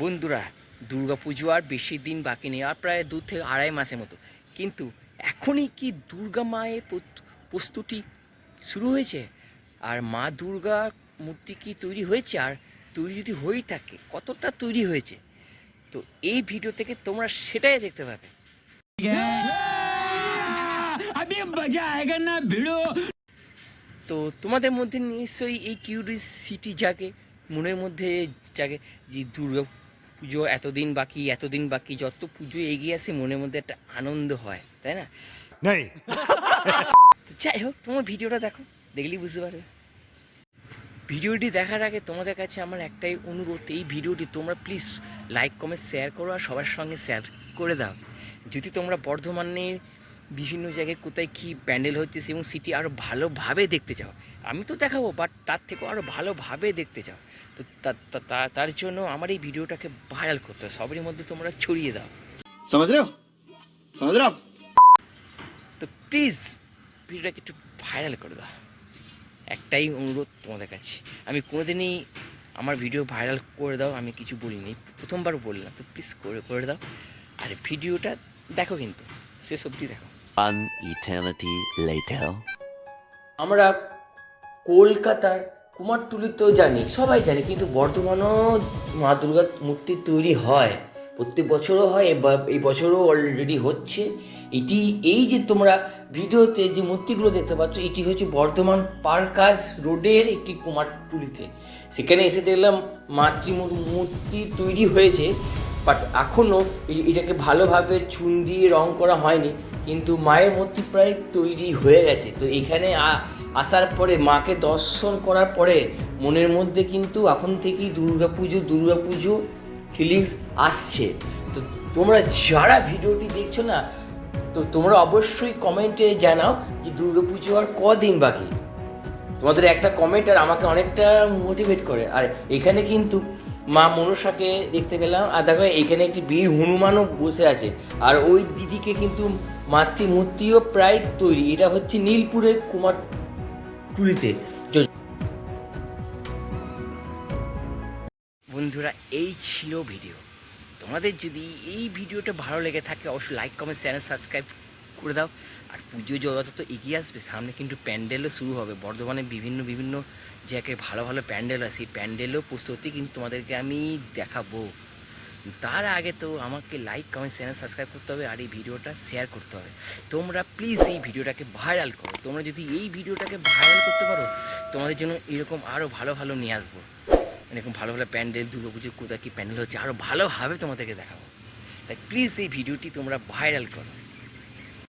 বন্ধুরা পুজো আর বেশি দিন বাকি নেই আর প্রায় দু থেকে আড়াই মাসের মতো। কিন্তু এখনই কি দুর্গা মায়ের প্রস্তুতি শুরু হয়েছে? আর মা দুর্গা মূর্তি কি তৈরি হয়েছে? আর তৈরি যদি হয়েই থাকে কতটা তৈরি হয়েছে? তো এই ভিডিও থেকে তোমরা সেটাই দেখতে পাবে। তো তোমাদের মধ্যে নিশ্চয়ই এই কিউরিসিটি জাগে মনের মধ্যে জাগে যে দুর্গা পুজো এতদিন বাকি এতদিন বাকি যত পুজো এগিয়ে আসে মনের মধ্যে একটা আনন্দ হয় তাই না? নাই। তো যাই হোক তোমার ভিডিওটা দেখো দেখলেই বুঝতে পারবে। ভিডিওটি দেখার আগে তোমাদের কাছে আমার একটাই অনুরোধ এই ভিডিওটি তোমরা প্লিজ লাইক কমেন্ট শেয়ার করো আর সবার সঙ্গে শেয়ার করে দাও। যদি তোমরা বর্ধমানের বিভিন্ন জায়গায় কোথায় কী প্যান্ডেল হচ্ছে এবং সিটি আরও ভালোভাবে দেখতে চাও। আমি তো দেখাবো বাট তার থেকেও আরও ভালোভাবে দেখতে চাও। তো তার জন্য আমার এই ভিডিওটাকে ভাইরাল করতে হবে। সবারই মধ্যে তোমরা ছড়িয়ে দাও। সমাজ তো প্লিজ ভিডিওটাকে একটু ভাইরাল করে দাও। একটাই অনুরোধ তোমাদের কাছে। আমি কোনোদিনই আমার ভিডিও ভাইরাল করে দাও আমি কিছু বলিনি। প্রথমবার বললাম তো প্লিজ করে করে দাও। আর ভিডিওটা দেখো কিন্তু শেষ অবধি দেখো। One eternity later. আমরা কলকাতার কুমারটুলিতেও জানি, সবাই জানি, কিন্তু বর্ধমানেও মা দুর্গার মূর্তি তৈরি হয়। প্রত্যেক বছরও হয় এই বছরও অলরেডি হচ্ছে। এটি, এই যে তোমরা ভিডিওতে যে মূর্তিগুলো দেখতে পাচ্ছ, এটি হচ্ছে বর্ধমান পার্কাস রোডের একটি কুমারটুলিতে সেখানে এসে দেখলাম মাতৃমূর মূর্তি তৈরি হয়েছে। বাট এখনও এটাকে ভালোভাবে চুন দিয়ে রং করা হয়নি, কিন্তু মায়ের মূর্তি প্রায় তৈরি হয়ে গেছে। তো এখানে আসার পরে মাকে দর্শন করার পরে মনের মধ্যে কিন্তু এখন থেকেই দুর্গা পুজো দুর্গা পুজো ফিলিংস আসছে। তো তোমরা যারা ভিডিওটি দেখছ না, তো তোমরা অবশ্যই কমেন্টে জানাও যে দুর্গা পুজো আর কদিন বাকি। তোমাদের একটা কমেন্ট আর আমাকে অনেকটা মোটিভেট করে। আর এখানে কিন্তু মা মনসাকে দেখতে পেলাম। আর দেখো, এখানে একটি বীর হনুমানও বসে আছে। আর ওই দিদিকে কিন্তু মাতৃমূর্তিও প্রায় তৈরি। এটা হচ্ছে নীলপুরের কুমার টুলিতে বন্ধুরা, এই ছিল ভিডিও। তোমাদের যদি এই ভিডিওটা ভালো লেগে থাকে, অবশ্যই লাইক কমেন্ট চ্যানেল সাবস্ক্রাইব করে দাও। আর পুজো যত তো এগিয়ে আসবে, সামনে কিন্তু প্যান্ডেলও শুরু হবে। বর্ধমানে বিভিন্ন বিভিন্ন জায়গায় ভালো ভালো প্যান্ডেল আছে। প্যান্ডেলও প্রস্তুতি কিন্তু তোমাদেরকে আমি দেখাবো। তার আগে তো আমাকে লাইক কমেন্ট চ্যানেল সাবস্ক্রাইব করতে হবে আর এই ভিডিওটা শেয়ার করতে হবে। তোমরা প্লিজ এই ভিডিওটাকে ভাইরাল করো। তোমরা যদি এই ভিডিওটাকে ভাইরাল করতে পারো, তোমাদের জন্য এরকম আরও ভালো ভালো নিয়ে আসব। এরকম ভালো ভালো প্যান্ডেল দুর্গা পুজোর কোথায় কী প্যান্ডেল হচ্ছে আরও ভালোভাবে তোমাদেরকে দেখাবো। তাই প্লিজ এই ভিডিওটি তোমরা ভাইরাল করো।